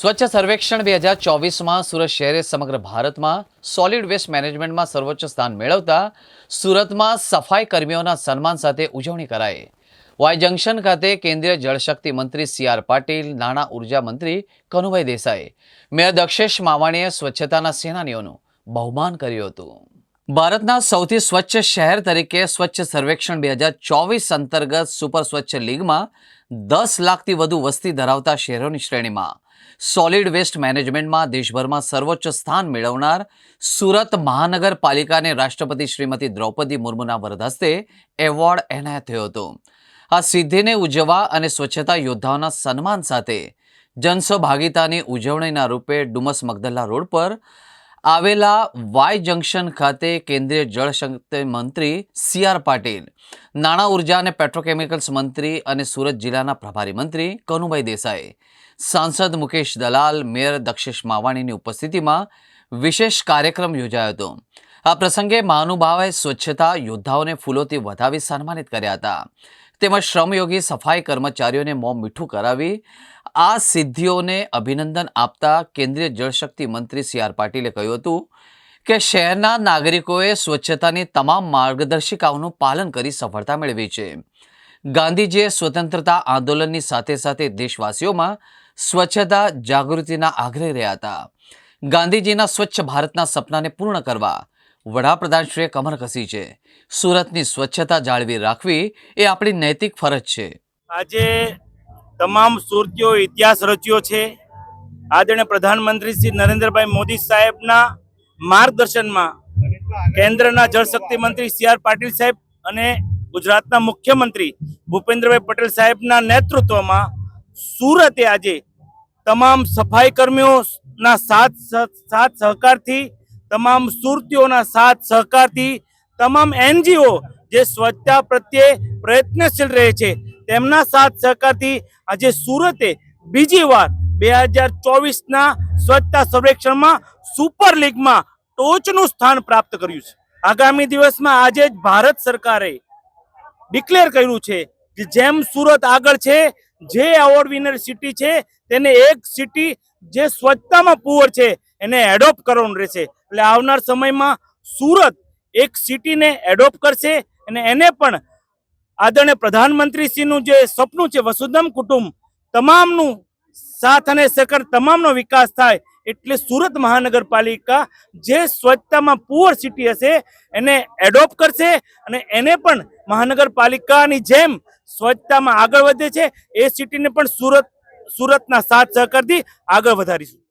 સ્વચ્છ સર્વેક્ષણ બે હજાર ચોવીસમાં સુરત શહેરે સમગ્ર ભારતમાં સોલિડ વેસ્ટ મેનેજમેન્ટમાં સર્વોચ્ચ સ્થાન મેળવતા સુરતમાં સફાઈ કર્મીઓના સન્માન સાથે ઉજવણી કરાઈ. વાય જંકશન ખાતે કેન્દ્રીય જળશક્તિ મંત્રી સી આર પાટીલ, નાણાં ઊર્જા મંત્રી કનુભાઈ દેસાઈ, મેયર દક્ષેશ માવાણીએ સ્વચ્છતાના સેનાનીઓનું બહુમાન કર્યું હતું. ભારતના સૌથી સ્વચ્છ શહેર તરીકે સ્વચ્છ સર્વેક્ષણ બે હજાર ચોવીસ અંતર્ગત સુપર સ્વચ્છ લીગમાં દસ લાખથી વધુ વસ્તી ધરાવતા શહેરોની શ્રેણીમાં સોલિડ વેસ્ટ મેનેજમેન્ટમાં દેશભરમાં સર્વોચ્ચ સ્થાન મેળવનાર સુરત મહાનગરપાલિકાને રાષ્ટ્રપતિ શ્રીમતી દ્રૌપદી મુર્મુના વરદહસ્તે એવોર્ડ એનાયત થયો હતો. આ સિદ્ધિને ઉજવવા અને સ્વચ્છતા યોદ્ધાઓના સન્માન સાથે જનસહભાગિતાની ઉજવણીના રૂપે ડુમસ મગદલ્લા રોડ પર આવેલા વાય જંકશન ખાતે કેન્દ્રીય જળશક્તિ મંત્રી સી આર પાટીલ, નાણાં ઊર્જા અને પેટ્રોકેમિકલ્સ મંત્રી અને સુરત જિલ્લાના પ્રભારી મંત્રી કનુભાઈ દેસાઈ, સાંસદ મુકેશ દલાલ, મેયર દક્ષેશ માવાણીની ઉપસ્થિતિમાં વિશેષ કાર્યક્રમ યોજાયો હતો. આ પ્રસંગે મહાનુભાવે સ્વચ્છતા, યોદ્ધાઓને ફૂલોથી વધાવી સન્માનિત કર્યા હતા. તેમજ શ્રમયોગી સફાઈ કર્મચારીઓને મોં મીઠું કરાવી આ સિદ્ધિઓને અભિનંદન આપતા કેન્દ્રીય જળશક્તિ મંત્રી સી આર પાટીલે કહ્યું હતું કે શહેરના નાગરિકોએ સ્વચ્છતાની તમામ માર્ગદર્શિકાઓનું પાલન કરી સફળતા મેળવી છે. ગાંધીજીએ સ્વતંત્રતા આંદોલનની સાથે સાથે દેશવાસીઓમાં સ્વચ્છતા જાગૃતિના આગ્રહ રહ્યા હતા. ગાંધીજીના સ્વચ્છ ભારતના સપનાને પૂર્ણ કરવા વડાપ્રધાનશ્રીએ કમર કસી છે. સુરતની સ્વચ્છતા જાળવી રાખવી એ આપણી નૈતિક ફરજ છે. આજે તમામ સુરતીઓ, ઇતિહાસ રચ્યો છે. આદરણીય પ્રધાનમંત્રી શ્રી નરેન્દ્રભાઈ મોદી સાહેબના માર્ગદર્શનમાં કેન્દ્રના જળશક્તિ મંત્રી સી આર પાટીલ સાહેબ અને ગુજરાતના મુખ્યમંત્રી ભૂપેન્દ્રભાઈ પટેલ સાહેબના નેતૃત્વમાં સુરતે આજે તમામ સફાઈ કર્મીઓના સાથ સાથ સહકારથી તમામ સુરતીઓના સાથ સહકારથી તમામ એનજીઓ જે સ્વચ્છતા પ્રત્યે પ્રયત્નશીલ રહે છે, તેમના સાથ સહકારથી આજે સુરતે બીજી વાર બે હજાર ચોવીસના સ્વચ્છતા સર્વેક્ષણમાં સુપર લીગમાં ટોચનું સ્થાન પ્રાપ્ત કર્યું છે. આગામી દિવસમાં આજે જ ભારત સરકારે ડિક્લેર કર્યું છે કે જેમ સુરત આગળ છે, જે એવોર્ડ વિનર સિટી છે, તેને એક સિટી જે સ્વચ્છતામાં પુઅર છે, એને એડોપ્ટ કરવાનું રહેશે. એટલે આવનાર સમયમાં સુરત એક સિટીને એડોપ્ટ કરશે અને એને પણ આદરણીય પ્રધાનમંત્રીશ્રીનું જે સપનું છે, વસુધમ કુટુંબ, તમામનું સાથ અને સહકાર, તમામનો વિકાસ થાય એટલે સુરત મહાનગરપાલિકા જે સ્વચ્છતામાં પુઅર સિટી હશે, એને એડોપ્ટ કરશે અને એને પણ મહાનગરપાલિકાની જેમ સ્વચ્છતામાં આગળ વધે છે. એ સિટીને પણ સુરત, સુરતના સાથ સહકારથી આગળ વધારીશું.